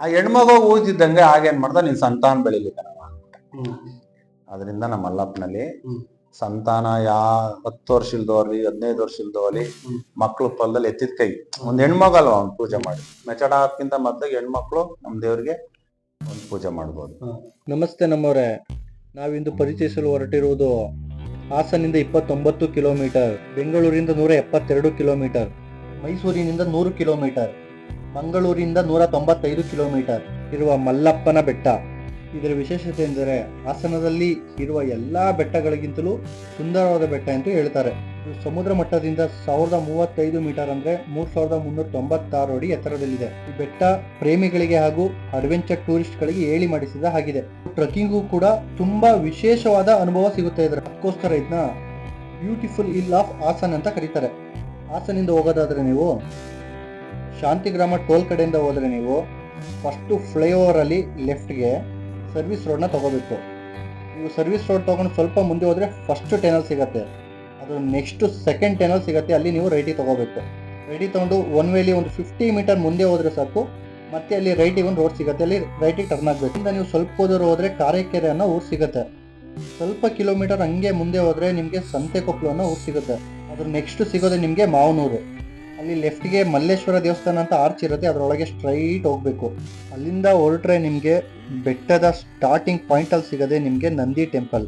ಆ ಹೆಣ್ಮಗ ಊದಿದ್ದಂಗೆ ಆಗೇನ್ ಮಾಡ್ದ? ನೀನ್ ಸಂತಾನ ಬೆಳಿಲಿಕ್ಕೆ ಅದರಿಂದ ನಮ್ಮ ಮಲ್ಲಪ್ಪನಲ್ಲಿ ಹ್ಮ್. ಸಂತಾನ ಯಾ ಹತ್ತು ವರ್ಷ ಇಲ್ದವ್ರಿ ಹದಿನೈದು ವರ್ಷ ಇಲ್ದವ್ರಿ. ಮಕ್ಳು ಫಲದಲ್ಲಿ ಎತ್ತಿದ ಕೈ. ಒಂದ್ ಹೆಣ್ಮಗಲ್ವ ಅವ್ನ ಪೂಜೆ ಮಾಡಿ. ಮೆಚಡ ಹಾಕಿಂತ ಮೊದ್ಲು ಹೆಣ್ಮಕ್ಳು ನಮ್ ದೇವ್ರಿಗೆ ಒಂದ್ ಪೂಜೆ ಮಾಡ್ಬೋದು. ನಮಸ್ತೆ ನಮ್ಮವರೇ. ನಾವಿಂದು ಪರಿಚಯಿಸಲು ಹೊರಟಿರುವುದು ಹಾಸನಿಂದ ಇಪ್ಪತ್ತೊಂಬತ್ತು ಕಿಲೋಮೀಟರ್, ಬೆಂಗಳೂರಿಂದ ನೂರ ಎಪ್ಪತ್ತೆರಡು ಕಿಲೋಮೀಟರ್, ಮೈಸೂರಿನಿಂದ ನೂರು ಕಿಲೋಮೀಟರ್. ಮಂಗಳೂರಿನಿಂದ ನೂರ ತೊಂಬತ್ತೈದು ಕಿಲೋಮೀಟರ್ ಇರುವ ಮಲ್ಲಪ್ಪನ ಬೆಟ್ಟ. ಇದರ ವಿಶೇಷತೆ ಎಂದರೆ ಹಾಸನದಲ್ಲಿ ಇರುವ ಎಲ್ಲ ಬೆಟ್ಟಗಳಿಗಿಂತಲೂ ಸುಂದರವಾದ ಬೆಟ್ಟ ಎಂದು ಹೇಳ್ತಾರೆ. ಸಮುದ್ರ ಮಟ್ಟದಿಂದ ಸಾವಿರದ ಮೂವತ್ತೈದು ಮೀಟರ್ ಅಂದ್ರೆ ಮೂರು ಸಾವಿರದ ಮುನ್ನೂರ ತೊಂಬತ್ತಾರು ಅಡಿ ಎತ್ತರದಲ್ಲಿದೆ. ಈ ಬೆಟ್ಟ ಪ್ರೇಮಿಗಳಿಗೆ ಹಾಗೂ ಅಡ್ವೆಂಚರ್ ಟೂರಿಸ್ಟ್ಗಳಿಗೆ ಹೇಳಿ ಮಾಡಿಸಿದ ಹಾಗಿದೆ. ಟ್ರೆಕ್ಕಿಂಗೂ ಕೂಡ ತುಂಬಾ ವಿಶೇಷವಾದ ಅನುಭವ ಸಿಗುತ್ತೆ ಇದರ. ಅದಕ್ಕೋಸ್ಕರ ಇದನ್ನ ಬ್ಯೂಟಿಫುಲ್ ಇಲ್ ಆಫ್ ಹಾಸನ್ ಅಂತ ಕರೀತಾರೆ. ಹಾಸನಿಂದ ಹೋಗೋದಾದ್ರೆ ನೀವು ಶಾಂತಿಗ್ರಾಮ ಟೋಲ್ ಕಡೆಯಿಂದ ಹೋದರೆ ನೀವು ಫಸ್ಟು ಫ್ಲೈಓವರ್ ಅಲ್ಲಿ ಲೆಫ್ಟ್ಗೆ ಸರ್ವಿಸ್ ರೋಡ್ನ ತೊಗೋಬೇಕು. ನೀವು ಸರ್ವಿಸ್ ರೋಡ್ ತೊಗೊಂಡು ಸ್ವಲ್ಪ ಮುಂದೆ ಹೋದರೆ ಫಸ್ಟ್ ಟೆನಲ್ ಸಿಗುತ್ತೆ. ಅದು ನೆಕ್ಸ್ಟ್ ಸೆಕೆಂಡ್ ಟೆನಲ್ ಸಿಗುತ್ತೆ, ಅಲ್ಲಿ ನೀವು ರೈಟಿಗೆ ತೊಗೋಬೇಕು. ರೈಟಿಗೆ ತಗೊಂಡು ಒನ್ ವೇಲಿ ಒಂದು ಫಿಫ್ಟಿ ಮೀಟರ್ ಮುಂದೆ ಹೋದರೆ ಸಾಕು, ಮತ್ತೆ ಅಲ್ಲಿ ರೈಟಿಗೆ ಒಂದು ರೋಡ್ ಸಿಗುತ್ತೆ, ಅಲ್ಲಿ ರೈಟಿಗೆ ಟರ್ನ್ ಆಗಬೇಕು. ಇಂದ ನೀವು ಸ್ವಲ್ಪ ದೂರ ಹೋದರೆ ಕಾರೆಕೆರೆ ಅನ್ನೋ ಊರು ಸಿಗುತ್ತೆ. ಸ್ವಲ್ಪ ಕಿಲೋಮೀಟರ್ ಹಂಗೆ ಮುಂದೆ ಹೋದರೆ ನಿಮಗೆ ಸಂತೆಕೊಪ್ಪಲು ಅನ್ನೋ ಊರು ಸಿಗುತ್ತೆ. ಅದ್ರ ನೆಕ್ಸ್ಟ್ ಸಿಗೋದೇ ನಿಮಗೆ ಮಾವನೂರು. ಅಲ್ಲಿ ಲೆಫ್ಟ್ಗೆ ಮಲ್ಲೇಶ್ವರ ದೇವಸ್ಥಾನ ಅಂತ ಆರ್ಚ್ ಇರುತ್ತೆ, ಅದರೊಳಗೆ ಸ್ಟ್ರೈಟ್ ಹೋಗಬೇಕು. ಅಲ್ಲಿಂದ ಹೊರಟ್ರೆ ನಿಮಗೆ ಬೆಟ್ಟದ ಸ್ಟಾರ್ಟಿಂಗ್ ಪಾಯಿಂಟಲ್ಲಿ ಸಿಗದೆ ನಿಮಗೆ ನಂದಿ ಟೆಂಪಲ್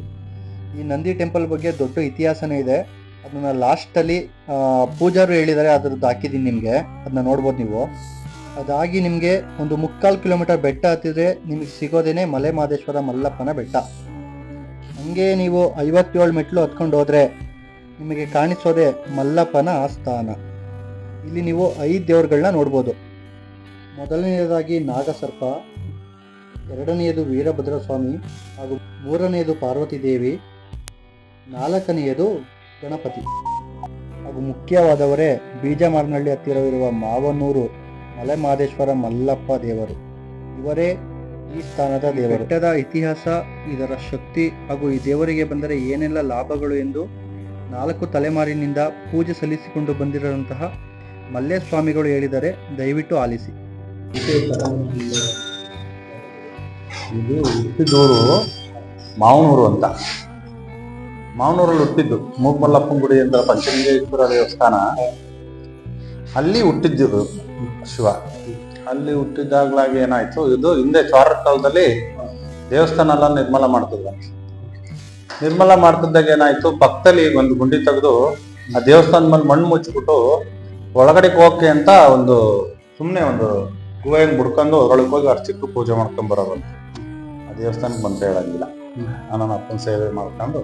ಈ ನಂದಿ ಟೆಂಪಲ್ ಬಗ್ಗೆ ದೊಡ್ಡ ಇತಿಹಾಸನೇ ಇದೆ. ಅದನ್ನ ಲಾಸ್ಟಲ್ಲಿ ಪೂಜಾರು ಹೇಳಿದ್ದಾರೆ ಅದ್ರದ್ದು ಹಾಕಿದ್ದೀನಿ ನಿಮಗೆ. ಅದನ್ನ ನೋಡ್ಬೋದು ನೀವು. ಅದಾಗಿ ನಿಮಗೆ ಒಂದು ಮುಕ್ಕಾಲು ಕಿಲೋಮೀಟರ್ ಬೆಟ್ಟ ಹತ್ತಿದ್ರೆ ನಿಮಗೆ ಸಿಗೋದೇನೆ ಮಲೆ ಮಹದೇಶ್ವರ ಮಲ್ಲಪ್ಪನ ಬೆಟ್ಟ. ಹಂಗೆ ನೀವು ಐವತ್ತೇಳು ಮೆಟ್ಲು ಹತ್ಕೊಂಡು ಹೋದರೆ ನಿಮಗೆ ಕಾಣಿಸೋದೆ ಮಲ್ಲಪ್ಪನ ಆಸ್ಥಾನ. ಇಲ್ಲಿ ನೀವು ಐದು ದೇವರುಗಳನ್ನ ನೋಡ್ಬೋದು. ಮೊದಲನೆಯದಾಗಿ ನಾಗಸರ್ಪ, ಎರಡನೆಯದು ವೀರಭದ್ರ ಸ್ವಾಮಿ ಹಾಗೂ ಮೂರನೆಯದು ಪಾರ್ವತಿ ದೇವಿ ನಾಲ್ಕನೆಯದು ಗಣಪತಿ. ಹಾಗೂ ಮುಖ್ಯವಾದವರೇ ಬೀಜಮಾರ್ನಹಳ್ಳಿ ಹತ್ತಿರವಿರುವ ಮಾವನೂರು ಮಲೆಮಹದೇಶ್ವರ ಮಲ್ಲಪ್ಪ ದೇವರು. ಇವರೇ ಈ ಸ್ಥಾನದ ದೇವರು. ಬೆಟ್ಟದ ಇತಿಹಾಸ, ಇದರ ಶಕ್ತಿ ಹಾಗೂ ಈ ದೇವರಿಗೆ ಬಂದರೆ ಏನೆಲ್ಲ ಲಾಭಗಳು ಎಂದು ನಾಲ್ಕು ತಲೆಮಾರಿನಿಂದ ಪೂಜೆ ಸಲ್ಲಿಸಿಕೊಂಡು ಬಂದಿರುವಂತಹ ಮಲ್ಲೆ ಸ್ವಾಮಿಗಳು ಹೇಳಿದರೆ ದಯವಿಟ್ಟು ಆಲಿಸಿ. ಇದು ಹುಟ್ಟಿದೂರು ಮಾವನೂರು ಅಂತ. ಮಾವನೂರಲ್ಲಿ ಹುಟ್ಟಿದ್ದು ಮೂಗಮಲ್ಲಪ್ಪನ ಗುಡಿ ಅಂತ ಪಂಚಲಿಂಗೇಶ್ವರ ದೇವಸ್ಥಾನ. ಅಲ್ಲಿ ಹುಟ್ಟಿದ್ದು ಶಿವ. ಅಲ್ಲಿ ಹುಟ್ಟಿದಾಗ್ಲಾಗ ಏನಾಯ್ತು? ಇದು ಹಿಂದೆ ಚಾರ ಕಾಲದಲ್ಲಿ ದೇವಸ್ಥಾನ ಎಲ್ಲ ನಿರ್ಮಲ ಮಾಡ್ತಿದ್ರು. ನಿರ್ಮಲ ಮಾಡ್ತಿದ್ದಾಗ ಏನಾಯ್ತು? ಪಕ್ಕದಲ್ಲಿ ಒಂದು ಗುಂಡಿ ತೆಗೆದು ಆ ದೇವಸ್ಥಾನದ ಮೇಲೆ ಮಣ್ಣು ಮುಚ್ಚಿಬಿಟ್ಟು ಒಳಗಡೆ ಹೋಗಕ್ಕೆ ಅಂತ ಒಂದು ಸುಮ್ಮನೆ ಒಂದು ಗುಹೆಯನ್ನು ಬಿಡ್ಕೊಂಡು ಹೊರಳಕ್ಕೆ ಹೋಗಿ ಅರ್ಚಕ್ಕೂ ಪೂಜೆ ಮಾಡ್ಕೊಂಡ್ ಬರೋದಂತ ಆ ದೇವಸ್ಥಾನಕ್ಕೆ ಬಂತ ಹೇಳಂಗಿಲ್ಲ. ನನ್ನ ಅಪ್ಪನ ಸೇವೆ ಮಾಡ್ಕೊಂಡು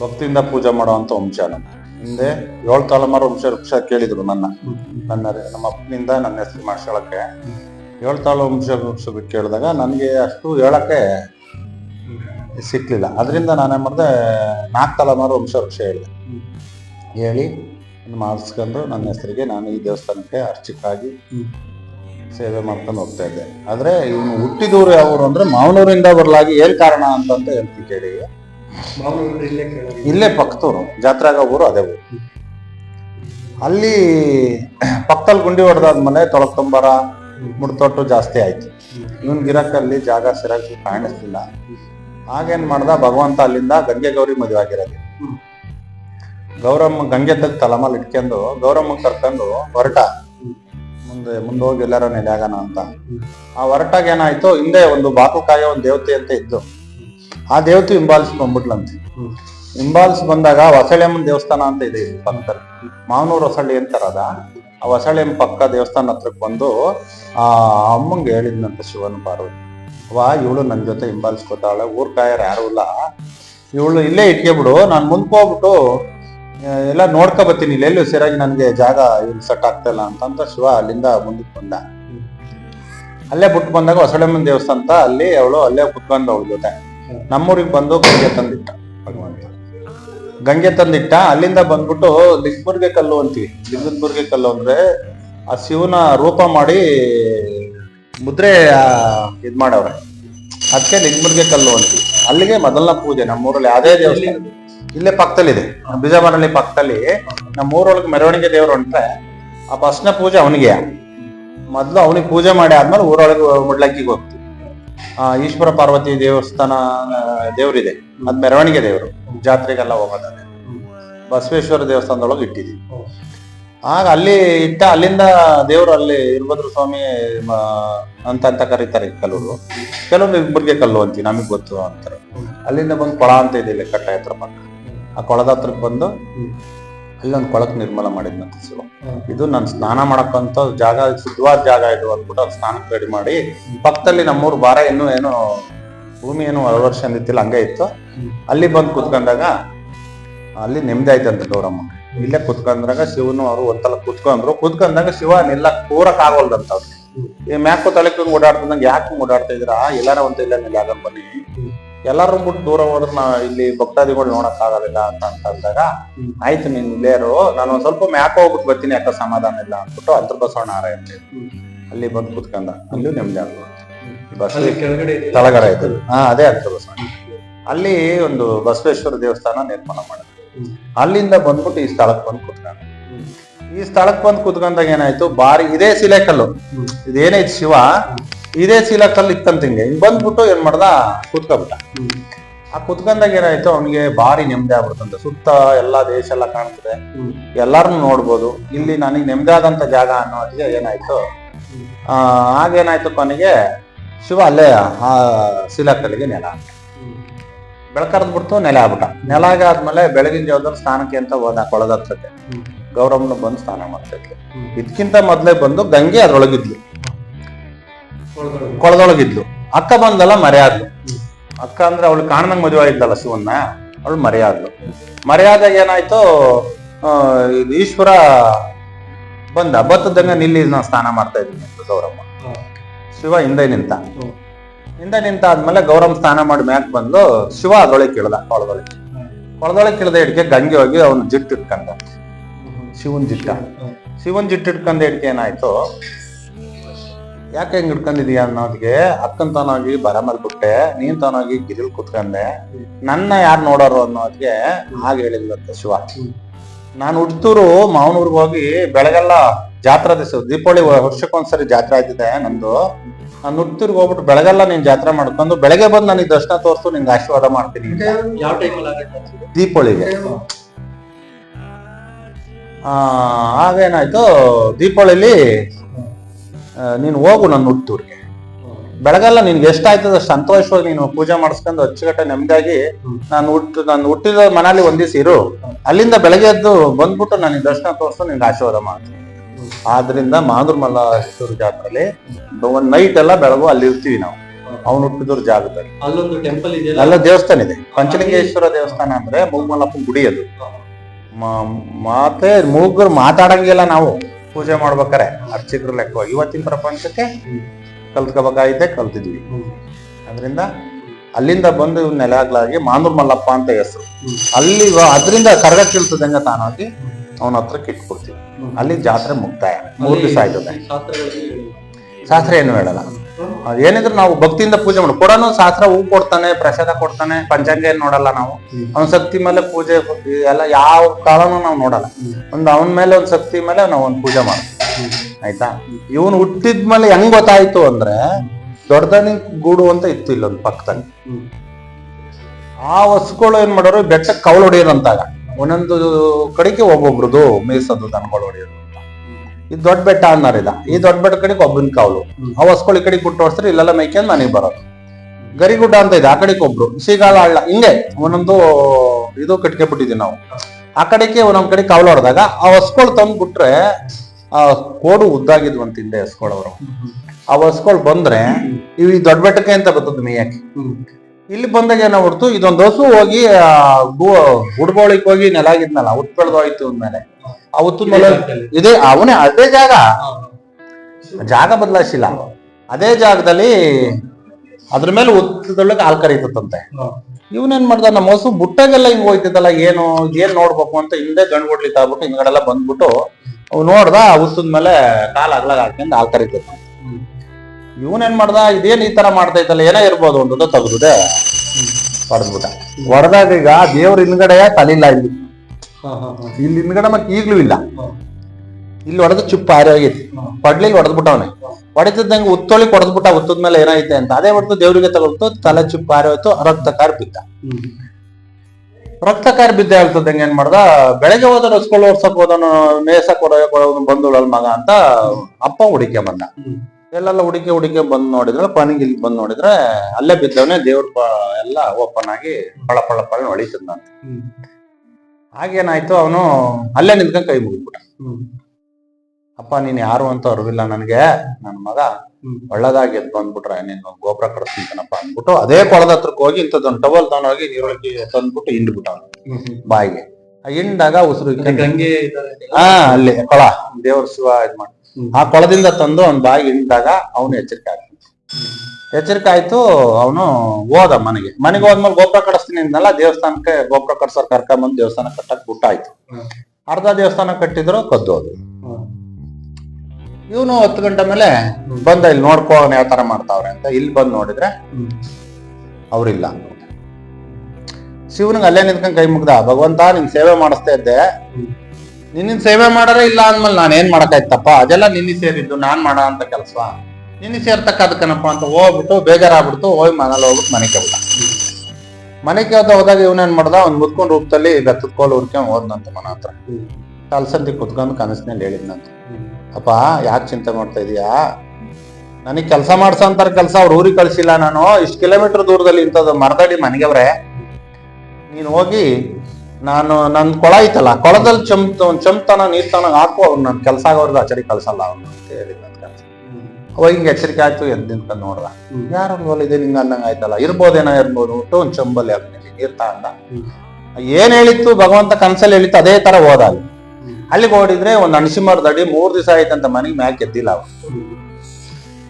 ಭಕ್ತಿಯಿಂದ ಪೂಜೆ ಮಾಡುವಂತ ವಂಶ ನಮ್ಮ ಹಿಂದೆ ಏಳು ತಲೆಮಾರು ವಂಶ ವೃಕ್ಷ ಕೇಳಿದ್ರು ನನ್ನ. ನನ್ನ ನಮ್ಮ ಅಪ್ಪನಿಂದ ನನ್ನ ಹೆಸರು ಮಾಡ್ಸೋಳಕ್ಕೆ. ಏಳು ತಾಳು ವಂಶ ವೃಕ್ಷ ಕೇಳಿದಾಗ ನನಗೆ ಅಷ್ಟು ಹೇಳಕ್ಕೆ ಸಿಕ್ಲಿಲ್ಲ. ಅದರಿಂದ ನಾನೇ ಮಾಡಿದೆ ನಾಲ್ಕು ತಲೆಮಾರು ವಂಶ ವೃಕ್ಷ ಹೇಳಿದೆ. ಹೇಳಿ ಮಾಡಿಸ್ಕೊಂಡು ನನ್ನ ಹೆಸರಿಗೆ ನಾನು ಈ ದೇವಸ್ಥಾನಕ್ಕೆ ಅರ್ಚಕಾಗಿ ಸೇವೆ ಮಾಡ್ಕೊಂಡು ಹೋಗ್ತಾ ಇದ್ದೆ. ಆದರೆ ಇವನು ಹುಟ್ಟಿದೂರು ಯಾವರು ಅಂದರೆ ಮಾವನೂರಿಂದ ಬರಲಾಗಿ ಏನು ಕಾರಣ ಅಂತಂತ ಹೇಳ್ತೀನಿ ಕೇಳಿ. ಇಲ್ಲೇ ಪಕ್ಕದೂರು ಜಾತ್ರಾಗ ಊರು ಅದೇ ಊರು. ಅಲ್ಲಿ ಪಕ್ಕದಲ್ಲಿ ಗುಂಡಿ ಹೊಡೆದಾದ್ಮೇಲೆ ತೊಳಕೊಂಬರ ಮುಡ್ತೊಟ್ಟು ಜಾಸ್ತಿ ಆಯ್ತು. ಇವನ್ ಗಿರಕಲ್ಲಿ ಜಾಗ ಸರಿಯಾಗಿ ಕಾಣಿಸ್ತಿಲ್ಲ ಆಗೇನ್ ಮಾಡ್ದ ಭಗವಂತ ಅಲ್ಲಿಂದ ಗಂಗೆ ಗೌರಿ ಮದುವೆ ಆಗಿರೋದು. ಗೌರಮ್ಮ ಗಂಗೆ ತಗ್ ತಲಮಲ್ ಇಟ್ಕೊಂಡು ಗೌರಮ್ಮ ಕರ್ಕೊಂಡು ಹೊರಟ. ಮುಂದೆ ಮುಂದೆ ಹೋಗಿ ಎಲ್ಲಾರ ನೆಲೆಯಾಗಣ ಅಂತ. ಆ ಹೊರಟಾಗ ಏನಾಯ್ತು ಹಿಂದೆ ಒಂದು ಬಾಕುಕಾಯ ಒಂದು ದೇವತೆ ಅಂತ ಇದ್ದು ಆ ದೇವತೆ ಹಿಂಬಾಲಿಸ್ ಬಂದ್ಬಿಟ್ಲಂತೆ. ಹಿಂಬಾಲಿಸ್ ಬಂದಾಗ ಹೊಸಳೆಮ್ಮನ್ ದೇವಸ್ಥಾನ ಅಂತ ಇದೆ ಪಕ್ಕದಲ್ಲಿ. ಮಾವನೂರು ಹೊಸಳ್ಳಿ ಅಂತಾರದ ಆ ಹೊಸಳೆಮ್ಮ ಪಕ್ಕ ದೇವಸ್ಥಾನ ಹತ್ರಕ್ಕೆ ಬಂದು ಆ ಅಮ್ಮಂಗೆ ಹೇಳಿದ್ನಂತೆ ಶಿವನ ಪಾರ್ವತಿ. ವಾ ಇವಳು ನನ್ನ ಜೊತೆ ಹಿಂಬಾಲಿಸ್ಕೊತಾಳೆ ಊರ್ ಕಾಯರ್ ಯಾರು ಇಲ್ಲ. ಇವಳು ಇಲ್ಲೇ ಇಟ್ಕೊಬಿಡು ನಾನು ಮುಂದಕ್ಕೆ ಹೋಗ್ಬಿಟ್ಟು ಆ, ಎಲ್ಲ ನೋಡ್ಕೊ ಬರ್ತೀನಿ. ಇಲ್ಲಿ ಎಲ್ಲೂ ಸರಿಯಾಗಿ ನನಗೆ ಜಾಗ ಇಲ್ಲಿ ಸೆಟ್ ಆಗ್ತಾ ಇಲ್ಲ ಅಂತಂತ ಶಿವ ಅಲ್ಲಿಂದ ಮುಂದಕ್ಕೆ ಬಂದ. ಅಲ್ಲೇ ಬಿಟ್ಟು ಬಂದಾಗ ಹೊಸಳೆಮ್ಮನ ದೇವಸ್ಥಾನ ಅಂತ ಅಲ್ಲಿ ಅವಳು ಅಲ್ಲೇ ಕುತ್ಕೊಂಡು ಅವಳ ಜೊತೆ. ನಮ್ಮೂರಿಗೆ ಬಂದು ಗಂಗೆ ತಂದಿಟ್ಟ ಭಗವಂತ. ಗಂಗೆ ತಂದಿಟ್ಟ. ಅಲ್ಲಿಂದ ಬಂದ್ಬಿಟ್ಟು ಲಿಂಗಬುರ್ಗೆ ಕಲ್ಲು ಅಂತೀವಿ. ಲಿಂಗನಬುರ್ಗೆ ಕಲ್ಲು ಅಂದ್ರೆ ಆ ಶಿವನ ರೂಪ ಮಾಡಿ ಮುದ್ರೆ ಇದ್ ಮಾಡವ್ರೆ. ಅದಕ್ಕೆ ಲಿಂಗಬುರ್ಗೆ ಕಲ್ಲು ಅಂತೀವಿ. ಅಲ್ಲಿಗೆ ಮೊದಲನ ಪೂಜೆ ನಮ್ಮೂರಲ್ಲಿ. ಯಾವುದೇ ದೇವಸ್ಥಾನ. ಇಲ್ಲೇ ಪಕ್ಕದಲ್ಲಿದೆ. ಬಿಜಾಪುರಲ್ಲಿ ಪಕ್ಕದಲ್ಲಿ ನಮ್ಮ ಊರೊಳಗೆ ಮೆರವಣಿಗೆ ದೇವರು ಹೊಂಟ್ರೆ ಆ ಫಸ್ಟ್ನ ಪೂಜೆ ಅವನಿಗೆ. ಮೊದಲು ಅವನಿಗೆ ಪೂಜೆ ಮಾಡಿ ಆದ್ಮೇಲೆ ಊರೊಳಗೆ ಮುಡ್ಲಕ್ಕಿಗೆ ಹೋಗ್ತೀವಿ. ಆ ಈಶ್ವರ ಪಾರ್ವತಿ ದೇವಸ್ಥಾನ ದೇವರಿದೆ. ಅದ್ ಮೆರವಣಿಗೆ ದೇವರು. ಜಾತ್ರೆಗೆಲ್ಲ ಹೋಗೋದಾದ್ರೆ. ಬಸವೇಶ್ವರ ದೇವಸ್ಥಾನದೊಳಗೆ ಇಟ್ಟಿದ್ವಿ ಆಗ ಅಲ್ಲಿ ಇಟ್ಟ ಅಲ್ಲಿಂದ ದೇವರು ಅಲ್ಲಿ ಇರ್ಭದ್ರ ಸ್ವಾಮಿ ಅಂತ ಅಂತ ಕರೀತಾರೆ ಕೆಲವರು. ಕೆಲವರು ಇಬ್ಬರಿಗೆ ಕಲ್ಲು ಅಂತೀವಿ, ನಮಗ್ ಗೊತ್ತು ಅಂತಾರೆ. ಅಲ್ಲಿಂದ ಬಂದು ಕೊಳ ಅಂತ ಇದೆ ಕಟ್ಟ ಹತ್ರ ಪಕ್ಕ. ಆ ಕೊಳದ ಹತ್ರಕ್ಕೆ ಬಂದು ಒಂದು ಕೊಳಕ್ ನಿರ್ಮಲ ಮಾಡಿದ್ನಂತ ಶಿವ. ಇದು ನಾನು ಸ್ನಾನ ಮಾಡಕ್ಕಂತ ಜಾಗ ಶುದ್ಧವಾದ ಜಾಗ ಇದು ಅಂದ್ಬಿಟ್ಟು ಅದು ಸ್ನಾನಕ್ಕೆ ರೆಡಿ ಮಾಡಿ ಪಕ್ಕದಲ್ಲಿ ನಮ್ಮೂರು ಬಾರ ಇನ್ನೂ ಏನು ಭೂಮಿ ಏನು ವರ್ಷ ನಿಂತಿಲ್ಲ ಹಂಗೆ ಇತ್ತು. ಅಲ್ಲಿ ಬಂದು ಕುತ್ಕೊಂಡಾಗ ಅಲ್ಲಿ ನೆಮ್ಮದಿ ಆಯ್ತಂತ ಗೌರಮ್ಮ. ಇಲ್ಲೇ ಕುತ್ಕೊಂಡ್ರಾಗ ಶಿವನು ಅವರು ಒಂದ್ಸಲ ಕುತ್ಕೊಂಡ್ರು. ಕುತ್ಕೊಂಡಾಗ ಶಿವ ನಿಲ್ಲಕ್ ಕೂರಕ್ ಆಗೋಲ್ದಂತ ಅವ್ರಿಗೆ ಈ ಮ್ಯಾಕು ತಲೆಕೊಂಡು ಓಡಾಡ್ತಂದಂಗೆ ಯಾಕೆ ಓಡಾಡ್ತಾ ಇದ್ರ ಎಲ್ಲಾರ ಒಂದ್ ಇಲ್ಲ ನಿಲ್ಲಾಗ ಬನ್ನಿ. ಎಲ್ಲಾರು ಬಿಟ್ಟು ದೂರ ಹೋದ್ರೆ ನಾ ಇಲ್ಲಿ ಭಕ್ತಾದಿಗಳು ನೋಡಕ್ ಆಗೋದಿಲ್ಲ ಅಂತ ಅಂತಂದಾಗ ಆಯ್ತು ನೀನ್ ಇಲ್ಲೇರು ನಾನು ಒಂದ್ ಸ್ವಲ್ಪ ಮ್ಯಾಕ ಹೋಗ್ಬಿಟ್ಟು ಬರ್ತೀನಿ ಯಾಕೋ ಸಮಾಧಾನ ಇಲ್ಲ ಅಂದ್ಬಿಟ್ಟು ಅಂತರ್ ಬಸವಣ್ಣ ಹೇಳಿ. ಅಲ್ಲಿ ಬಂದು ಕುತ್ಕೊಂಡ ಅಲ್ಲೂ ನೆಮ್ಮದಿ ಆಗ್ಬೋದು ತಳಗರ ಇದೆ. ಹಾ ಅದೇ ಅಂತ ಬಸವಣ್ಣ ಅಲ್ಲಿ ಒಂದು ಬಸವೇಶ್ವರ ದೇವಸ್ಥಾನ ನಿರ್ಮಾಣ ಮಾಡಿದ್ರು. ಅಲ್ಲಿಂದ ಬಂದ್ಬಿಟ್ಟು ಈ ಸ್ಥಳಕ್ಕೆ ಬಂದು ಕುತ್ಕೊಂಡ ಈ ಸ್ಥಳಕ್ಕೆ ಬಂದು ಕುತ್ಕೊಂಡಾಗ ಏನಾಯ್ತು ಬಾರಿ ಇದೇ ಶಿಲೆಕಲ್ಲು ಇದೇನೈತಿ ಶಿವ ಇದೇ ಶಿಲೆಕಲ್ಲು ಇತ್ತಂತ ಹಿಂಗೆ. ಹಿಂಗ್ ಬಂದ್ಬಿಟ್ಟು ಏನ್ ಮಾಡ್ದ? ಕುತ್ಕೊಬಿಟ್ಟ ಆ ಕುತ್ಕೊಂಡಾಗ ಏನಾಯ್ತು? ಅವನಿಗೆ ಭಾರಿ ನೆಮ್ಮದಿ ಆಗ್ಬಿಡ್ತಂತೆ. ಸುತ್ತ ಎಲ್ಲಾ ದೇಶ ಎಲ್ಲ ಕಾಣ್ತದೆ. ಎಲ್ಲಾರನ್ನು ನೋಡ್ಬೋದು. ಇಲ್ಲಿ ನನಗೆ ನೆಮ್ಮದಿ ಆದಂತ ಜಾಗ ಅನ್ನೋದಿಗೆ ಏನಾಯ್ತು? ಆ ಆಗೇನಾಯ್ತು ಕೊನೆಗೆ? ಶಿವ ಅಲ್ಲೇ ಆ ಶಿಲಾಕಲ್ಲಿಗೆ ನೆಲ ಬಿಡ್ತು, ನೆಲ ಆಗ್ಬಿಟ್ಟ. ನೆಲ ಆದ್ಮೇಲೆ ಬೆಳಗಿನ ಜಾವದಲ್ಲಿ ಸ್ನಾನಕ್ಕೆ ಅಂತ ಹೋದ ಕೊಳದ ಹತ್ರಕ್ಕೆ. ಗೌರಮ್ಮನ ಬಂದು ಸ್ನಾನ ಮಾಡ್ತಾ ಇದ್ಲು. ಇದಕ್ಕಿಂತ ಮೊದಲೇ ಬಂದು ಗಂಗೆ ಅದ್ರೊಳಗಿದ್ಲು. ಕೊಳದೊಳಗಿದ್ಲು. ಅಕ್ಕ ಬಂದಲ್ಲ ಮರೆಯಾದ್ಲು. ಅಕ್ಕ ಅಂದ್ರೆ ಅವಳು ಕಾಣದಂಗ್ ಮದುವೆ ಆಗಿದ್ದಲ್ಲ ಶಿವನ್ನ? ಅವಳು ಮರೆಯಾದ್ಲು. ಮರೆಯಾದಾಗ ಏನಾಯ್ತು ಈಶ್ವರ ಬಂದ. ಬತ್ತದಂಗ ನಿಲ್ಲಿ ನಾನು ಸ್ನಾನ ಮಾಡ್ತಾ ಇದ್ದೀನಿ ಅಂತ ಗೌರಮ್ಮ. ಶಿವ ಹಿಂದೆ ನಿಂತ. ಹಿಂದೆ ನಿಂತ ಆದ್ಮೇಲೆ ಗೌರಮ್ಮ ಸ್ನಾನ ಮಾಡಿ ಮ್ಯಾಕ್ ಬಂದು ಶಿವ ಅದೊಳಗೆ ಕೇಳ್ದ ಕೊಳದೊಳಗೆ. ಕೊಳದೊಳಗೆ ಕೇಳ್ದ ಹಿಡ್ಕೆ ಗಂಗೆ ಹೋಗಿ ಅವನು ಜಿಟ್ಟು ಶಿವನ ಶಿವನ್ ಜಿಟ್ಟ. ಶಿವನ್ ಜಿಟ್ಟು ಇಟ್ಕೊಂಡ ಹಿಡ್ಕೆ ಏನಾಯ್ತು ಯಾಕೆ ಹಿಂಗ್ ಹಿಡ್ಕೊಂಡಿದೀಯ ಅನ್ನೋದ್ಗೆ ಅಕ್ಕನ್ ತಾನಾಗಿ ಬರ ಮಲ್ಬಿಟ್ಟೆ ನೀನ್ ತಾನಾಗಿ ಗಿರಿಲ್ ಕುತ್ಕೊಂಡೆ ನನ್ನ ಯಾರು ನೋಡೋರು ಅನ್ನೋದ್ಗೆ ಹಾಗೆ ಹೇಳಿದ್ಲಂತೆ ಶಿವ. ನಾನು ಹುಡ್ತೂರು ಮಾವನೂರ್ಗ್ ಹೋಗಿ ಬೆಳಗೆಲ್ಲ ಜಾತ್ರಾ ದಿವಸ ದೀಪಾವಳಿ ವರ್ಷಕ್ಕೊಂದ್ಸರಿ ಜಾತ್ರೆ ಆಯ್ತಿದೆ ನಂದು. ನಾನು ಹುಡ್ತೂರ್ಗೆ ಹೋಗ್ಬಿಟ್ಟು ಬೆಳಗೆಲ್ಲ ನೀನ್ ಜಾತ್ರೆ ಮಾಡ್ಕೊಂಡು ಬೆಳಗ್ಗೆ ಬಂದು ನನಗೆ ದರ್ಶನ ತೋರ್ಸು ನಿಂಗೆ ಆಶೀರ್ವಾದ ಮಾಡ್ತೀನಿ ದೀಪಾವಳಿಗೆ. ಆ ಆಗೇನಾಯ್ತು ದೀಪಾವಳಿಲಿ ನೀನು ಹೋಗು ನನ್ನ ಹುಟ್ಟೂರಿಗೆ. ಬೆಳಗಲ್ಲ ನಿನ್ಗೆ ಎಷ್ಟಾಯ್ತದ ಆಯ್ತದ ಸಂತೋಷವಾಗಿ ನೀನು ಪೂಜೆ ಮಾಡಿಸ್ಕೊಂಡು ಅಚ್ಚುಕಟ್ಟೆ ನೆಮ್ಮದಿಯಾಗಿ ನಾನು ಹುಟ್ಟು ನಾನು ಹುಟ್ಟಿದ ಮನೆಯಲ್ಲಿ ಒಂದ್ ದಿವಸ ಇರು. ಅಲ್ಲಿಂದ ಬೆಳಗ್ಗೆ ಎದ್ದು ಬಂದ್ಬಿಟ್ಟು ನನಗೆ ದರ್ಶನ ತೋರಿಸು ನಿನ್ಗೆ ಆಶೀರ್ವಾದ ಮಾಡ್ತೀನಿ. ಆದ್ರಿಂದ ಮಾದುರ್ಮಲ್ಲ ಮಲ್ಲೇಶ್ವರ ಜಾಗದಲ್ಲಿ ಒಂದ್ ನೈಟ್ ಎಲ್ಲ ಬೆಳಗು ಅಲ್ಲಿ ಇರ್ತೀವಿ ನಾವು. ಅವ್ನು ಹುಟ್ಟಿದ್ರ ಜಾಗದಲ್ಲಿ. ಅಲ್ಲೊಂದು ಟೆಂಪಲ್ ಇದೆ ಅಲ್ಲ ದೇವಸ್ಥಾನ ಇದೆ. ಪಂಚಲಿಂಗೇಶ್ವರ ದೇವಸ್ಥಾನ ಅಂದ್ರೆ ಮೂಗ್ಮಲ್ಲಪ್ಪನ ಗುಡಿ ಅದು. ಮಾತೆ ಮೂಗರು ಮಾತಾಡಂಗಿಲ್ಲ ನಾವು. ಪೂಜೆ ಮಾಡ್ಬೇಕಾರೆ. ಅರ್ಚಕರ ಲೆಕ್ಕ. ಇವತ್ತಿನ ಪ್ರಪಂಚಕ್ಕೆ ಕಲ್ತ್ಕೋಬೇಕಾಗಿದ್ದೆ ಕಲ್ತಿದ್ವಿ. ಅದರಿಂದ ಅಲ್ಲಿಂದ ಬಂದು ನೆಲಾಗ್ಲಾಗಿ ಮಾನೂರ್ ಮಲ್ಲಪ್ಪ ಅಂತ ಹೆಸರು. ಅಲ್ಲಿ ಅದರಿಂದ ಕರಗ ಕೀಳ್ತದಂಗೆ ತಾನಾಗಿ ಅವನ ಹತ್ರ ಕಿಟ್ಕೊಡ್ತೀವಿ ಅಲ್ಲಿ ಜಾತ್ರೆ ಮುಕ್ತಾಯ. ಮೂರು ದಿವಸ ಆಯ್ತದೆ. ಶಾಸ್ತ್ರ ಏನು ಹೇಳಲ್ಲ. ಏನಿದ್ರು ನಾವು ಭಕ್ತಿಯಿಂದ ಪೂಜೆ ಮಾಡು ಕೊಡೋನು ಶಾಸ್ತ್ರ ಹೂ ಕೊಡ್ತಾನೆ ಪ್ರಸಾದ ಕೊಡ್ತಾನೆ ಪಂಚಾಂಗ ಏನ್ ನೋಡಲ್ಲ ನಾವು. ಅವನ ಶಕ್ತಿ ಮೇಲೆ ಪೂಜೆ ಎಲ್ಲ ಯಾವ ಕಾಲನು ನಾವು ನೋಡಲ್ಲ. ಒಂದ್ ಅವನ ಮೇಲೆ ಒಂದ್ ಶಕ್ತಿ ಮೇಲೆ ನಾವು ಒಂದ್ ಪೂಜೆ ಮಾಡ್ತೀವಿ. ಆಯ್ತಾ? ಇವನು ಹುಟ್ಟಿದ್ಮೇಲೆ ಹೆಂಗ್ ಗೊತ್ತಾಯ್ತು ಅಂದ್ರೆ ದೊಡ್ಡದನಿ ಗೂಡು ಅಂತ ಇತ್ತು ಇಲ್ಲೊಂದು ಪಕ್ಕದಲ್ಲಿ. ಆ ವಸ್ತುಗಳು ಏನ್ ಮಾಡೋರು ಬೆಟ್ಟಕ್ಕೆ ಕವಲು ಹೊಡಿಯೋದಂತಾಗ. ಒಂದೊಂದು ಕಡೆಗೆ ಒಬ್ಬೊಬ್ರದು ಮೇಯಿಸೋದು ದನಗಳು ಹೊಡಿಯೋದು. ಇದು ದೊಡ್ಡ ಬೆಟ್ಟ ಅನ್ನೋರಿದ ಈ ದೊಡ್ಡ ಬೆಟ್ಟ ಕಡೆಗೆ ಒಬ್ಬನ ಕಾವಲು. ಆ ಹೊಸ್ಗಳು ಈ ಕಡೆಗೆ ಬಿಟ್ಟು ಹೊಡ್ಸ್ರೆ ಇಲ್ಲೆಲ್ಲ ಮೈಕೇನ್ ಮನೆಗೆ ಬರೋದು. ಗರಿಗುಡ್ಡ ಅಂತ ಇದೆ, ಆ ಕಡೆಗೆ ಒಬ್ರು. ಸಿಗಾಲ ಹಳ್ಳ. ಹಿಂಗೆ ಒಂದೊಂದು ಇದು ಕಟ್ಕೆ ಬಿಟ್ಟಿದ್ವಿ ನಾವು. ಆ ಕಡೆಗೆ ಒಂದೊಂದ್ ಕಡೆ ಕಾವಲು ಹೊಡೆದಾಗ ಆ ಹಸ್ಗಳು ತಂದು ಬಿಟ್ರೆ ಆ ಕೋಡು ಉದ್ದಾಗಿದ್ವಂತ ಹಿಂದೆ ಹಸ್ಗಳವರು ಆ ಹೊಸ್ಕೊಳ್ ಬಂದ್ರೆ ಇವ್ ಈ ದೊಡ್ಡ ಬೆಟ್ಟಕ್ಕೆ ಅಂತ ಬರ್ತದ ಮೇಯಕ್ಕೆ. ಇಲ್ಲಿ ಬಂದಾಗ ಏನಾಗ್ಬಿಡ್ತು ಇದೊಂದು ಹಸು ಹೋಗಿ ಗುಡ್ಬೋಳಿಗೆ ಹೋಗಿ ನೆಲಾಗಿದ್ನಲ್ಲ ಬೆಳೆದೋಯ್ತು ಅಂದ್ಮೇಲೆ. ಮೇಲೆ ಇದೇ ಅವನೇ ಅದೇ ಜಾಗ. ಜಾಗ ಬದಲಾಯಿಸಿಲ್ಲ. ಅದೇ ಜಾಗದಲ್ಲಿ ಅದ್ರ ಮೇಲೆ ಒತ್ತದೊಳಗೆ ಹಾಲ್ ಕರೀತಂತೆ ಇವನೇನ್ ಮಾಡ್ದ ನಮ್ಮ ಹಸು ಬುಟ್ಟಾಗೆಲ್ಲ ಹಿಂಗ್ ಹೋಯ್ತಿದ್ದಲ್ಲ ಏನು ಏನ್ ನೋಡ್ಬೇಕು ಅಂತ ಹಿಂದೆ ಗಂಡು ಕೊಡ್ಲಿಕ್ಕೆ ಆಗ್ಬಿಟ್ಟು ಹಿಂದ್ಗಡೆಲ್ಲ ಬಂದ್ಬಿಟ್ಟು ಅವ್ ನೋಡ್ದ ಹುತ್ತದ ಮೇಲೆ ಕಾಲ್ ಅಗ್ಲಾಗ ಹಾಕೊಂಡು ಹಾಲ್ ಕರೀತದ ಇವನೇನ್ ಮಾಡ್ದ ಇದೇನ್ ಈ ತರ ಮಾಡ್ತಾ ಇತ್ತಲ್ಲ ಏನೋ ಇರ್ಬೋದು ಅಂತ ತೆಗ್ದುದೆ. ಹೊಡೆದ್ಬಿಟ್ಟ ಹೊಡೆದಾಗ ಈಗ ದೇವ್ರ ಹಿಂದ್ಗಡೆ ತಲಿಲ್ಲ ಇಲ್ಲಿ. ಇಲ್ಲಿ ಹಿಂದ್ಗಡೆ ಮತ್ತೆ ಈಗ್ಲೂ ಇಲ್ಲ. ಇಲ್ಲಿ ಹೊಡೆದು ಚುಪ್ಪ ಆರಿ ಹೋಗೈತಿ ಪಡ್ಲಿಗೆ ಹೊಡೆದ್ಬಿಟ್ಟವನೆ ಹೊಡೆದಿದ್ದಂಗೆ ಉತ್ತೊಳಿ ಹೊಡೆದ್ಬಿಟ್ಟ ಉತ್ತದ ಮೇಲೆ ಏನಾಯ್ತೆ ಅಂತ. ಅದೇ ಹೊಡೆದು ದೇವ್ರಿಗೆ ತಗೊಳ್ತು, ತಲೆ ಚುಪ್ಪ ಹಾರಿ ಹೋಯ್ತು ರಕ್ತ ಕಾರ್ ಬಿದ್ದ. ರಕ್ತ ಕಾರ್ ಬಿದ್ದ ಹೇಳ್ತದಂಗೆ ಏನ್ ಮಾಡ್ದ? ಬೆಳಗ್ಗೆ ಹೋದ ರಸ್ಕೊಳ್ಳೋ ಓಡ್ಸಕ್ ಹೋದನು ಮೇಸಕ್ ಕೊಡೋದು ಬಂದು ಮಗ ಅಂತ ಅಪ್ಪ ಹುಡುಕೆ ಬಂದ. ಎಲ್ಲೆಲ್ಲ ಹುಡುಕಿ ಹುಡುಕಿ ಬಂದ್ ನೋಡಿದ್ರೆ ಕೊನೆಗೆ ಇಲ್ಲಿ ಬಂದ್ ನೋಡಿದ್ರೆ ಅಲ್ಲೇ ಬಿದ್ದವನೇ, ದೇವ್ರ ಎಲ್ಲ ಓಪನ್ ಆಗಿ ಪಳ ಪಳ ಪಳ ಆಗೇನಾಯ್ತು ಅವನು ಅಲ್ಲೇ ನಿಂತ್ಕೊಂಡ್ ಕೈ ಮುಗಿದ್ಬಿಟ್ಟ. ಅಪ್ಪ ನೀನ್ ಯಾರು ಅಂತ ಅರಿವಿಲ್ಲ ನನಗೆ. ನನ್ನ ಮಗ ಒಳ್ಳದಾಗಿ ಎದ್ ಬಂದ್ಬಿಟ್ರೆ ನೀನು ಗೋಪುರ ಕಡಿಸ್ತೀನಪ್ಪ ಅಂದ್ಬಿಟ್ಟು ಅದೇ ಕೊಳದ ಹತ್ರಕ್ಕೆ ಹೋಗಿ ಇಂಥದ್ದೊಂದು ಟವಲ್ ತಗೊಂಡೋಗಿ ನೀರೊಳಗೆ ತಂದ್ಬಿಟ್ಟು ಹಿಂಡ್ಬಿಟ್ಟ ಬಾಯಿಗೆ. ಹಿಂಡಾಗ ಉಸಿರು ಗಂಗೆ ಹಾ ಅಲ್ಲಿ ಕೊಳ. ದೇವ್ರ ಶಿವ ಇದ್ ಮಾಡಿ ಆ ಕೊಳದಿಂದ ತಂದು ಅವ್ನ ಬಾಯಿಗೆ ಹಿಂಡಾಗ ಅವನು ಎಚ್ಚರಿಕೆ ಆಯ್ತು ಎಚ್ಚರಿಕೆ ಆಯ್ತು ಅವನು ಹೋದ ಮನೆಗೆ. ಮನೆಗೆ ಹೋದ್ಮೇಲೆ ಗೋಪುರ ಕಟ್ಟಿಸ್ತೀನಿ ಅಂದಲ್ಲ ದೇವಸ್ಥಾನಕ್ಕೆ ಗೋಪುರ ಕಟ್ಸೋರ್ ಕರ್ಕೊಂಬಂದು ದೇವಸ್ಥಾನ ಕಟ್ಟಕ್ ಬಿಟ್ಟ ಆಯ್ತು ಅರ್ಧ ದೇವಸ್ಥಾನ ಕಟ್ಟಿದ್ರು ಕದ್ದೋದು ಇವನು ಹತ್ತು ಗಂಟೆ ಮೇಲೆ ಬಂದ ಇಲ್ಲಿ ನೋಡ್ಕೋ ಯಾವ ತರ ಮಾಡ್ತಾವ್ರೆ ಅಂತ ಇಲ್ಲಿ ಬಂದ್ ನೋಡಿದ್ರೆ ಅವ್ರಿಲ್ಲ. ಶಿವನಿಗೆ ಅಲ್ಲೇ ನಿಂತ್ಕೊಂಡ್ ಕೈ ಮುಗ್ದ ಭಗವಂತ ನಿನ್ ಸೇವೆ ಮಾಡಿಸ್ತಾ ಇದ್ದೆ. ನಿನ್ನ ಸೇವೆ ಮಾಡಾರ ಇಲ್ಲ ಅಂದ್ಮೇಲೆ ನಾನು ಏನ್ ಮಾಡಕ್ಕಾಯ್ತಪ್ಪ? ಅದೆಲ್ಲ ನಿನ್ನ ಸೇರಿದ್ದು ನಾನ್ ಮಾಡ ಅಂತ ಕೆಲಸ. ನಿನ್ನೆ ಸೇರ್ತಕ್ಕದಕ್ಕನಪ್ಪ ಅಂತ ಹೋಗ್ಬಿಟ್ಟು ಬೇಜಾರಾಗ್ಬಿಡ್ತು, ಹೋಗಿ ಮನೇಲಿ ಹೋಗ್ಬಿಟ್ಟು ಮನೆ ಕೇಳ್ದ ಮನೆ ಕೇಳ್ದ ಹೋದಾಗ ಇವನೇನ್ ಮಾಡ್ದ? ಅವ್ನ್ ಮುತ್ಕೊಂಡ್ ರೂಪದಲ್ಲಿ ಬೆತ್ತದ ಕೋಲ್ ಹುಡ್ಕೊಂಡ್ ಹೋದ್ನಂತ ಮನ ಹತ್ರ. ಕಲ್ಸಂತಿ ಕುತ್ಕೊಂಡು ಕನಸಿನಲ್ಲಿ ಹೇಳಿದ್ನಂತ. ಅಪ್ಪ, ಯಾಕೆ ಚಿಂತೆ ಮಾಡ್ತಾ ಇದೀಯಾ? ನನಗೆ ಕೆಲಸ ಮಾಡ್ಸೋ ಅಂತಾರ ಕೆಲಸ, ಅವ್ರ ಊರಿಗೆ ಕಳ್ಸಿಲ್ಲ ನಾನು. ಇಷ್ಟು ಕಿಲೋಮೀಟರ್ ದೂರದಲ್ಲಿ ಇಂಥದ್ದು ಮರದಡಿ ಮನೆಗವ್ರೆ. ನೀನು ಹೋಗಿ ನಾನು ನನ್ನ ಕೊಳ ಐತಲ್ಲ, ಕೊಳದಲ್ಲಿ ಚಂಪ್ ಒಂದ್ ನೀರು ನೀರ್ ತನ ಹಾಕು, ಅವ್ರು ನನ್ನ ಕೆಲಸ ಆಗೋರ್ಗು ಆಚರಿ ಕಳ್ಸಲ್ಲ ಅವ್ನು ಅಂತ ಹೇಳಿದ್ನಂತ. ಅವಾಗ ಹಿಂಗೆ ಎಚ್ಚರಿಕೆ ಆಯ್ತು ಎದ್ದು ನಿಂತ್ಕೊಂಡು ನೋಡ್ದ ಯಾರು ಹೊಲಿದೆ ನಿಂಗೆ ಅನ್ನಂಗೆ ಆಯ್ತಲ್ಲ. ಇರ್ಬೋದೇನೋ ಇರ್ಬೋದು ಬಿಟ್ಟು ಒಂದು ಚಂಬಲ್ ಹಾಕ್ತೀನಿ ನೀರ್ ತಗೊಂಡ ಏನ್ ಹೇಳಿತ್ತು ಭಗವಂತ ಕನ್ಸಲ್ಲಿ ಹೇಳಿತ್ತು ಅದೇ ತರ ಹೋದ ಅಲ್ಲಿ ಅಲ್ಲಿಗೆ ಓಡಿದ್ರೆ ಒಂದು ಅಣಸಿಮರದ ಅಡಿ ಮೂರ್ ದಿವಸ ಆಯ್ತಂತ ಮನೆಗೆ ಮ್ಯಾಕ್ ಎದ್ದಿಲ್ಲ ಅವ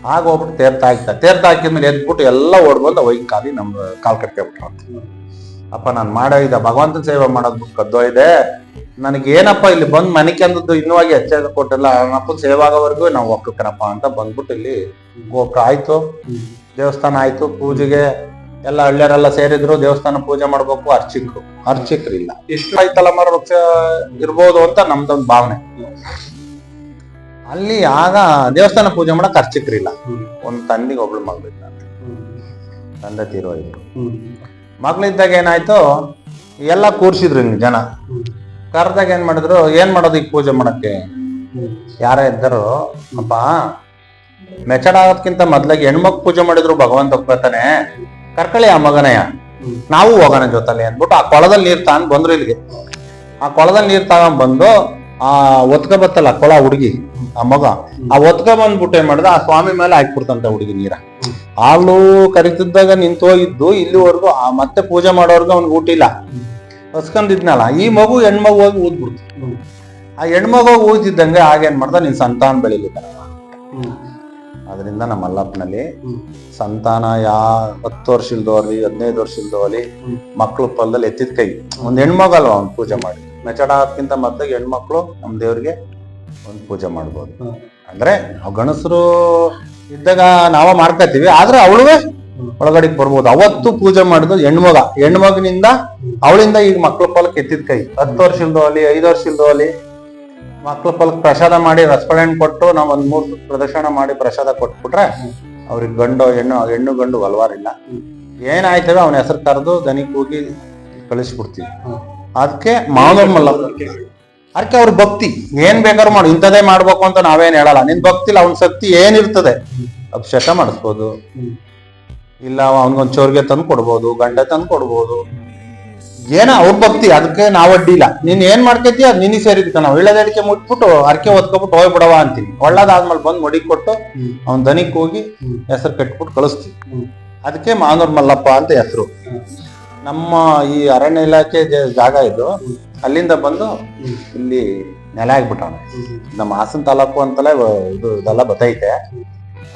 ಆಗ ಹೋಗ್ಬಿಟ್ಟು ತೀರ್ಥ ತೇರ್ತಾ ಹಾಕಿದ ಮೇಲೆ ಎದ್ಬಿಟ್ಟು ಎಲ್ಲ ಓಡ್ಬಂದು ಅವಾಗ ಕಾಲಿ ನಮ್ ಕಾಲ್ ಕಟ್ಕೊಬಿಟ್ರ ಅಪ್ಪ ನಾನು ಮಾಡೋ ಇದ ಭಗವಂತನ ಸೇವೆ ಮಾಡೋದ್ ಬಿಟ್ಟು ಕದ್ದೋಯ್ದೆ ನನಗೆ ಏನಪ್ಪ ಇಲ್ಲಿ ಬಂದ್ ಮನೆಗೆ ಅಂದದ್ದು ಇನ್ನುವಾಗಿ ಎಚ್ಚರಿಕೆ ಕೊಟ್ಟಿಲ್ಲ ಅವನಪ್ಪ ಸೇವಾಗವರೆಗೂ ನಾವು ಒಕ್ಕನಪ್ಪ ಅಂತ ಬಂದ್ಬಿಟ್ಟು ಇಲ್ಲಿ ಗೋಕ ಆಯ್ತು. ದೇವಸ್ಥಾನ ಆಯ್ತು ಪೂಜೆಗೆ ಎಲ್ಲ ಹಳ್ಳಿಯರೆಲ್ಲ ಸೇರಿದ್ರು ದೇವಸ್ಥಾನ ಪೂಜೆ ಮಾಡ್ಬೇಕು ಅರ್ಚಿಕ್ರು ಅರ್ಚಕ್ರು ಇಲ್ಲ ಎಷ್ಟು? ಆಯ್ತಲ್ಲ ಮರ ವೃಕ್ಷ ಇರ್ಬೋದು ಅಂತ ನಮ್ದೊಂದು ಭಾವನೆ. ಅಲ್ಲಿ ಆಗ ದೇವಸ್ಥಾನ ಪೂಜೆ ಮಾಡಕ್ ಅರ್ಚಕ್ರಿಲ್ಲ. ಒಂದ್ ತಂದಿಗೆ ಒಬ್ಳು ಮಗಳಿದ್ದ. ತಂದೆ ತೀರೋಯ್ತು ಮಗಳಿದ್ದಾಗ ಏನಾಯ್ತು ಎಲ್ಲ ಕೂರ್ಸಿದ್ರು ಹಿಂಗ್ ಜನ. ಕರ್ದಾಗ ಏನ್ ಮಾಡಿದ್ರು, ಏನ್ ಮಾಡೋದು ಈಗ ಪೂಜೆ ಮಾಡಕ್ಕೆ? ಯಾರ ಇದ್ದರು, ಅಪ್ಪ, ಮೆಚಡ ಆಗೋದ್ಕಿಂತ ಮೊದ್ಲಾಗಿ ಹೆಣ್ಮಕ್ ಪೂಜೆ ಮಾಡಿದ್ರು ಭಗವಂತ ಒಪ್ಕೋತಾನೆ ಕರ್ಕಳಿ ಆ ಮಗನಯ್ಯ. ನಾವು ಹೋಗೋಣ ಜೊತೆಲಿ ಅಂದ್ಬಿಟ್ಟು ಆ ಕೊಳದಲ್ಲಿ ನೀರ್ ತಗೊಂಡ್ ಬಂದ್ರು ಇಲ್ಲಿಗೆ. ಆ ಕೊಳದಲ್ಲಿ ನೀರ್ ತಗೊಂಡ್ ಬಂದು, ಆ ಒತ್ಕ ಬತ್ತಲ್ಲ ಕೊಳ ಹುಡುಗಿ, ಆ ಮಗ, ಆ ಒತ್ಕ ಬಂದ್ಬಿಟ್ಟು ಏನ್ ಮಾಡಿದ, ಆ ಸ್ವಾಮಿ ಮೇಲೆ ಹಾಕ್ಬಿಡ್ತಂತ ಹುಡುಗಿ ನೀರ. ಹಾಲು ಕರಿತಿದ್ದಾಗ ನಿಂತೋಗಿದ್ದು, ಇಲ್ಲಿವರೆಗೂ ಆ ಮತ್ತೆ ಪೂಜೆ ಮಾಡೋರ್ಗು ಅವ್ನಿಗೆ ಊಟಿಲ್ಲ ಹೊಸ್ಕೊಂಡಿದ್ನಲ್ಲ ಈ ಮಗು ಹೆಣ್ಮಗು ಹೋಗಿ ಊದ್ಬಿಡ್ತು ಆ ಹೆಣ್ಮಗು ಹೋಗಿ ಊದಿದ್ದಂಗೆ ಆಗೇನ್ ಮಾಡ್ದ, ನಿನ್ ಸಂತಾನ ಬೆಳಿಲಿಲ್ಲ ಅದರಿಂದ ನಮ್ಮ ಮಲ್ಲಪ್ಪನಲ್ಲಿ ಸಂತಾನ ಯಾ ಹತ್ತು ವರ್ಷ ಇಲ್ದೋಲಿ ಹದಿನೈದು ವರ್ಷ ಇಲ್ದೋಲಿ ಮಕ್ಳು ಪಲ್ದಲ್ಲಿ ಎತ್ತಿದ ಕೈ. ಒಂದ್ ಹೆಣ್ಮಗಲ್ವ ಅವ್ನ ಪೂಜೆ ಮಾಡಿ. ಮೆಚಡ ಆದಕ್ಕಿಂತ ಮೊದ್ಲಿಗೆ ಹೆಣ್ಮಕ್ಳು ನಮ್ ದೇವ್ರಿಗೆ ಒಂದು ಪೂಜೆ ಮಾಡ್ಬೋದು. ಅಂದ್ರೆ ನಾವು ಗಣಸರು ಇದ್ದಾಗ ನಾವ ಮಾಡ್ಕೊತೀವಿ ಆದ್ರೆ ಅವಳುವೆ ಒಳಗಡೆಗೆ ಬರ್ಬೋದು. ಅವತ್ತು ಪೂಜೆ ಮಾಡಿದ್ದು ಹೆಣ್ಮಗ ಹೆಣ್ಮಗನಿಂದ ಅವಳಿಂದ ಈಗ ಮಕ್ಳ ಪಾಲಕ್ ಎತ್ತಿದ ಕೈ. ಹತ್ತು ವರ್ಷ ಅಲ್ಲಿ, ಐದು ವರ್ಷ ಅಲ್ಲಿ ಮಕ್ಳ ಫಲಕ್ ಪ್ರಸಾದ ಮಾಡಿ ರಸಬಳೆಹಣ್ಣು ಕೊಟ್ಟು ನಾವ್ ಒಂದ್ ಮೂರ್ ಪ್ರದರ್ಶನ ಮಾಡಿ ಪ್ರಸಾದ ಕೊಟ್ಬಿಟ್ರೆ ಅವ್ರಿಗೆ ಗಂಡು, ಹೆಣ್ಣು ಹೆಣ್ಣು ಗಂಡು ಹಲವಾರಿಲ್ಲ ಏನಾಯ್ತವೆ ಅವನ ಹೆಸರು ಕರೆದು ದನಿಗೆ ಹೋಗಿ ಕಳಿಸ್ಬಿಡ್ತೀವಿ. ಅದಕ್ಕೆ ಮಲ್ಲಪ್ಪ ಅದಕ್ಕೆ ಅವ್ರ ಭಕ್ತಿ. ಏನ್ ಬೇಕಾದ್ರೂ ಮಾಡು. ಇಂಥದೇ ಮಾಡ್ಬೇಕು ಅಂತ ನಾವೇನ್ ಹೇಳಲ್ಲ. ನಿನ್ ಭಕ್ತಿಲಿ ಅವ್ನ ಶಕ್ತಿ ಏನಿರ್ತದೆ ಅಭಿಷೇಕ ಮಾಡಿಸ್ಬೋದು. ಇಲ್ಲ ಅವನಿಗೊಂದು ಚೋರ್ಗೆ ತಂದು ಕೊಡ್ಬೋದು ಗಂಡ ತಂದು ಕೊಡ್ಬೋದು. ಏನ ಅವ್ರ ಭಕ್ತಿ ಅದಕ್ಕೆ ನಾವ್ ಅಡ್ಡಿಲ್ಲ. ನೀನ್ ಏನ್ ಮಾಡ್ಕೈತಿ ಅದ್ ನಿನ್ಗೆ ಸೇರಿದ್ಕ ನಾವು ಇಳ್ಳದಡಿಕೆ ಮುಟ್ಬಿಟ್ಟು ಅರ್ಕೆ ಹೊತ್ಕೊಬಿಟ್ಟು ಹೋಗ್ಬಿಡವ ಅಂತೀನಿ. ಒಳ್ಳೇದಾದ್ಮೇಲೆ ಬಂದ್ ಮಡಿ ಕೊಟ್ಟು ಅವ್ನ ದನಿಕ್ ಹೋಗಿ ಹೆಸರು ಕಟ್ಬಿಟ್ಟು ಕಳಿಸ್ತೀವಿ ಅದಕ್ಕೆ ಮಾನೂರ್ ಮಲ್ಲಪ್ಪ ಅಂತ ಹೆಸರು. ನಮ್ಮ ಈ ಅರಣ್ಯ ಇಲಾಖೆ ಜಾಗ ಇದು. ಅಲ್ಲಿಂದ ಬಂದು ಇಲ್ಲಿ ನೆಲೆ ಆಗ್ಬಿಟ್ಟವನೆ. ನಮ್ಮ ಹಾಸನ್ ತಾಲೂಕು ಅಂತಲೇ ಇದು ಇದೆಲ್ಲ ಬತ್ತೈತೆ.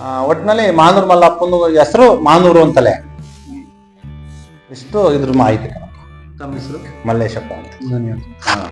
ಆ, ಒಟ್ನಲ್ಲಿ ಮಾನೂರ್ ಮಲ್ಲಪ್ಪನ ಹೆಸರು ಮಾನೂರು ಅಂತಲೇ ಇಷ್ಟು ಇದ್ರ ಮಾಹಿತಿ. ತಮ್ಮ ಹೆಸರು ಮಲ್ಲೇಶಪ್ಪ ಅಂತ ಧನ್ಯವಾದ.